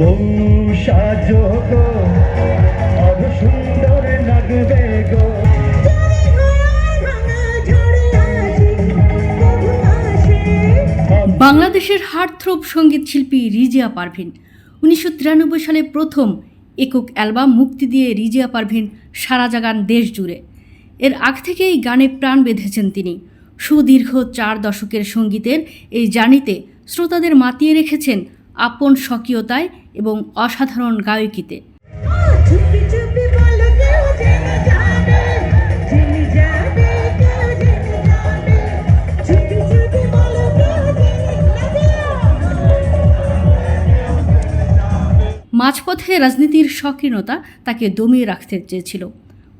বাংলাদেশের হার্টথ্রোব সংগীত শিল্পী রিজিয়া পারভিন, উনিশশো তিরানব্বই সালে প্রথম একক অ্যালবাম মুক্তি দিয়ে রিজিয়া পারভিন সারা জাগান দেশ জুড়ে। এর আগ থেকেই গানে প্রাণ বেঁধেছেন তিনি। সুদীর্ঘ চার দশকের সঙ্গীতের এই জার্নিতে শ্রোতাদের মাতিয়ে রেখেছেন আপন স্বকীয়তায় এবং অসাধারণ গায়কিতে। মাঝপথে রাজনীতির সক্রিয়তা তাকে দমিয়ে রাখতে চেয়েছিল।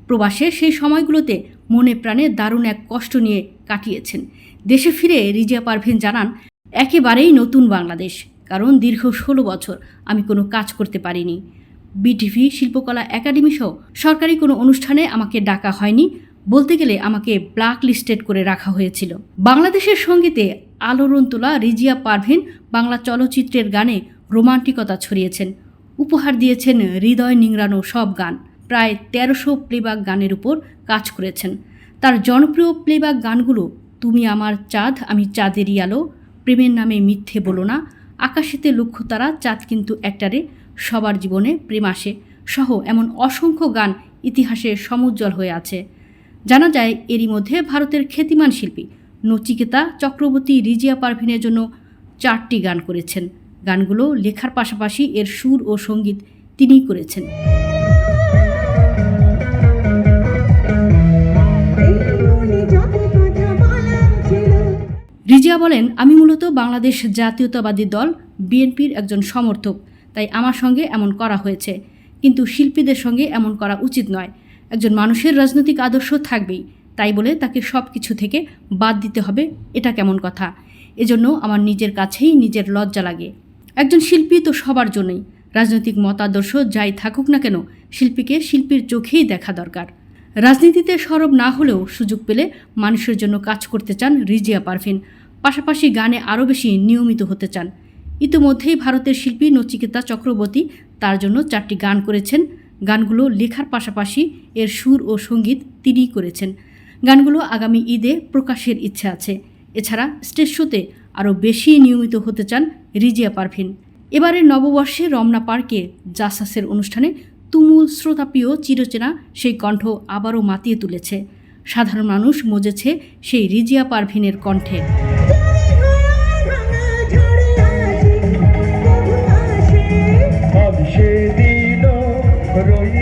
প্রবাসে সেই সময়গুলোতে মনে প্রাণে দারুণ এক কষ্ট নিয়ে কাটিয়েছেন। দেশে ফিরে রিজিয়া পারভিন জানান, একেবারেই নতুন বাংলাদেশ। কারণ দীর্ঘ ষোলো বছর আমি কোনো কাজ করতে পারিনি। বিটিভি শিল্পকলা একাডেমি সহ সরকারি কোনো অনুষ্ঠানে আমাকে ডাকা হয়নি। বলতে গেলে আমাকে ব্ল্যাক লিস্টেড করে রাখা হয়েছিল। বাংলাদেশের সঙ্গীতে আলোড়ন তোলা রিজিয়া পারভিন বাংলা চলচ্চিত্রের গানে রোমান্টিকতা ছড়িয়েছেন। উপহার দিয়েছেন হৃদয় নিংড়ানো সব গান। প্রায় তেরোশো প্লেব্যাক গানের উপর কাজ করেছেন। তার জনপ্রিয় প্লেব্যাক গানগুলো, তুমি আমার চাঁদ, আমি চাঁদেরই আলো প্রেমের নামে মিথ্যে বলো না আকাশেতে লক্ষ্য তারা চাঁদ কিন্তু একটারে, সবার জীবনে প্রেম আসে, সহ এমন অসংখ্য গান ইতিহাসে সমুজ্জ্বল হয়ে আছে। জানা যায় এরই মধ্যে ভারতের খ্যাতিমান শিল্পী নচিকেতা চক্রবর্তী রিজিয়া পারভিনের জন্য চারটি গান করেছেন। গানগুলো লেখার পাশাপাশি এর সুর ও সংগীত তিনিই করেছেন। রিজিয়া বলেন, আমি মূলত বাংলাদেশ জাতীয়তাবাদী দল, বিএনপির একজন সমর্থক, তাই আমার সঙ্গে এমন করা হয়েছে। কিন্তু শিল্পীদের সঙ্গে এমন করা উচিত নয়। একজন মানুষের রাজনৈতিক আদর্শ থাকবেই, তাই বলে তাকে সব কিছু থেকে বাদ দিতে হবে, এটা কেমন কথা। এজন্য আমার নিজের কাছেই নিজের লজ্জা লাগে। একজন শিল্পী তো সবার জন্যই। রাজনৈতিক মতাদর্শ যাই থাকুক না কেন, শিল্পীকে শিল্পীর চোখেই দেখা দরকার। রাজনীতিতে সরব না হলেও সুযোগ পেলে মানুষের জন্য কাজ করতে চান রিজিয়া পারভিন। পাশাপাশি গানে আরও বেশি নিয়মিত হতে চান। ইতিমধ্যেই ভারতের শিল্পী নচিকেতা চক্রবর্তী তার জন্য চারটি গান করেছেন। গানগুলো লেখার পাশাপাশি এর সুর ও সংগীত তিনিই করেছেন। গানগুলো আগামী ঈদে প্রকাশের ইচ্ছে আছে। এছাড়া স্টেজ শোতে আরও বেশি নিয়মিত হতে চান রিজিয়া পারভিন। এবারের নববর্ষে রমনা পার্কে জাসাসের অনুষ্ঠানে তুমুল শ্রোতাপ্রিয় চিরচেনা সেই কণ্ঠ আবারও মাতিয়ে তুলেছে। সাধারণ মানুষ মজেছে সেই রিজিয়া পারভিনের কণ্ঠে। সেদিনও রই